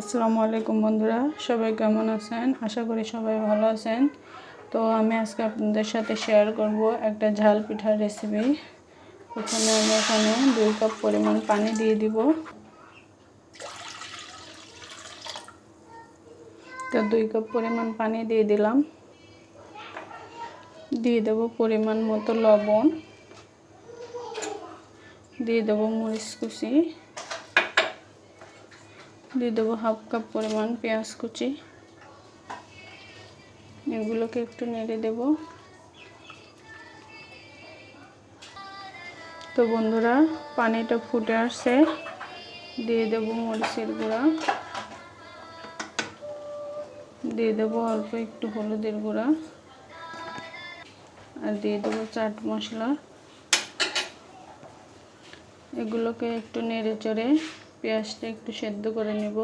আসসালামু আলাইকুম বন্ধুরা, সবাই কেমন আছেন? আশা করি সবাই ভালো আছেন। তো আমি আজকে আপনাদের সাথে শেয়ার করব একটা ঝাল পিঠার রেসিপি প্রথমে আমি এখানে দুই কাপ পরিমাণ পানি দিয়ে দিব। তো দুই কাপ পরিমাণ পানি দিয়ে দিলাম। দিয়ে দেব পরিমাণ মতো লবণ। দিয়ে দেবো মরিচ কুচি। দিয়ে দেবো হাফ কাপ পরিমাণ পেঁয়াজ কুচি। এগুলোকে একটু নেড়ে দেব। তো বন্ধুরা, পানিটা ফুটে আসছে। দিয়ে দেবো মরিচের গুঁড়া। দিয়ে দেবো অল্প একটু হলুদের গুঁড়া। আর দিয়ে দেবো চাট মশলা। এগুলোকে একটু নেড়ে চড়ে পেঁয়াজটা একটু সেদ্ধ করে নেব।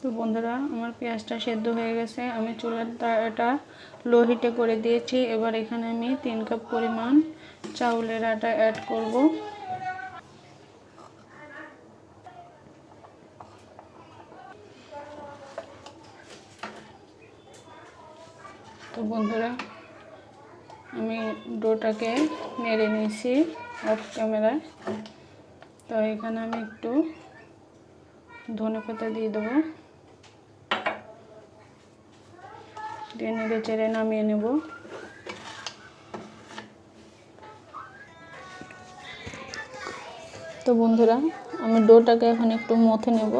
তো বন্ধুরা, আমার পেঁয়াজটা সেদ্ধ হয়ে গেছে। আমি চুলার এটা লো হিটে করে দিয়েছি। এবার এখানে আমি তিন কাপ পরিমাণ চাউলের আটা অ্যাড করব। তো বন্ধুরা, আমি ডোটাকে নেড়ে নিয়েছি অফ ক্যামেরায় তো এখানে আমি একটু ধনে পাতা দিয়ে দেবো। দিয়ে নেড়ে চেড়ে নামিয়ে নেব। তো বন্ধুরা, আমি ডোটাকে এখন একটু মথে নেব।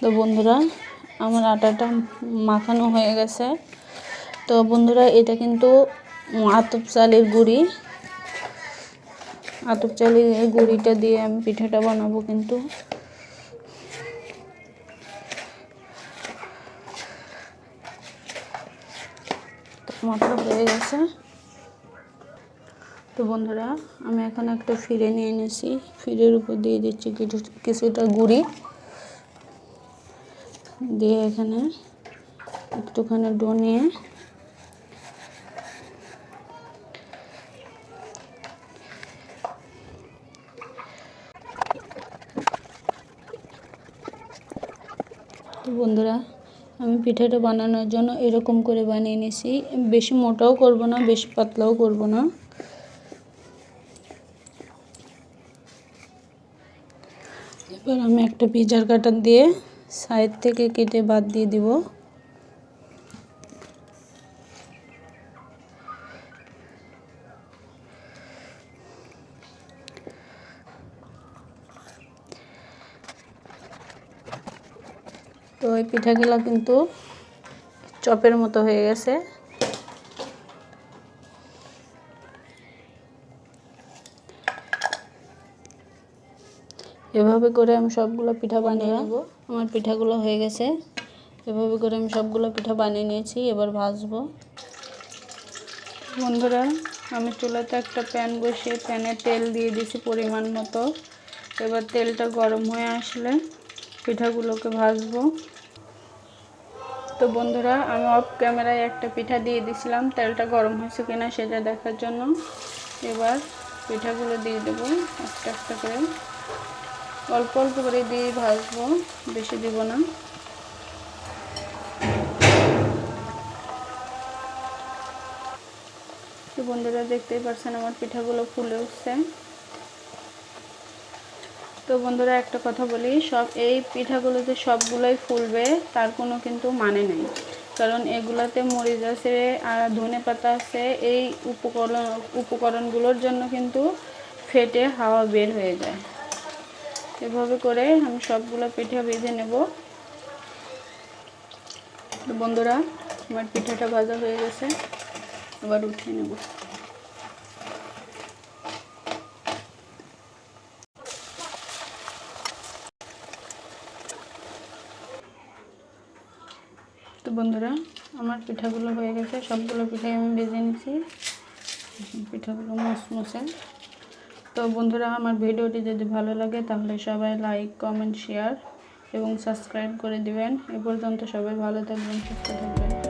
তো বন্ধুরা, আমার আটাটা মাখানো হয়ে গেছে। তো বন্ধুরা, এটা কিন্তু আতপ চালের গুঁড়ি। আতপ চালের গুঁড়িটা দিয়ে আমি পিঠাটা বানাবো কিন্তু। মাত্র হয়ে গেছে। তো বন্ধুরা, আমি এখন একটা ফিরে নিয়ে নিয়েছি ফিরের উপর দিয়ে দিচ্ছি কিছু, কিছুটা গুঁড়ি। দিয়ে এখানে একটুখানি ডো নিয়ে তো বন্ধুরা, আমি পিঠাটা বানানোর জন্য এরকম করে বানিয়ে নিয়েছি। বেশি মোটাও করব না, বেশি পাতলাও করব না। এবার আমি একটা পিজার কাটার দিয়ে সাইড থেকে কেটে বাদ দিয়ে দিব। তো এই পিঠাগুলো কিন্তু চপের মতো হয়ে গেছে। এভাবে করে আমি সবগুলো পিঠা বানিয়ে নেব। আমার পিঠাগুলো হয়ে গেছে। এভাবে করে আমি সবগুলো পিঠা বানিয়ে নিয়েছি এবার ভাজবো। বন্ধুরা আমি চুলাতে একটা প্যান বসিয়ে প্যানে তেল দিয়ে দিয়েছি পরিমাণ মতো। এবার তেলটা গরম হয়ে আসলে পিঠাগুলোকে ভাজবো। তো বন্ধুরা, আমি অফ ক্যামেরায় একটা পিঠা দিয়ে দিছিলাম। তেলটা গরম হয়েছে কিনা সেটা দেখার জন্য। এবার পিঠাগুলো দিয়ে দেবো একটা একটা করে। অল্প অল্প করে দিয়ে ভাজবো, বেশি দিব না। তো বন্ধুরা, দেখতেই পারছেন আমার পিঠাগুলো ফুলে উঠছে। তো বন্ধুরা একটা কথা বলি, সব এই পিঠাগুলোতে সবগুলোই ফুলবে, তার কোনো কিন্তু মানে নেই। কারণ এগুলাতে মরিচ আছে আর ধনে পাতা আছে, এই উপকরণ, উপকরণগুলোর জন্য কিন্তু ফেটে হাওয়া বের হয়ে যায়। এভাবে করে আমি সবগুলো পিঠা বেঁধে নেব। বন্ধুরা, আমার পিঠাটা ভাজা হয়ে গেছে, এবার উঠিয়ে নেব। তো বন্ধুরা, আমার পিঠাগুলো হয়ে গেছে। সবগুলো পিঠাই আমি ভেজে নিয়েছি পিঠাগুলো মসমসে তো বন্ধুরা, আমার ভিডিওটি যদি ভালো লাগে, তাহলে সবাই লাইক, কমেন্ট, শেয়ার এবং সাবস্ক্রাইব করে দিবেন। এ পর্যন্ত সবাই ভালো থাকবেন, সুস্থ থাকবেন।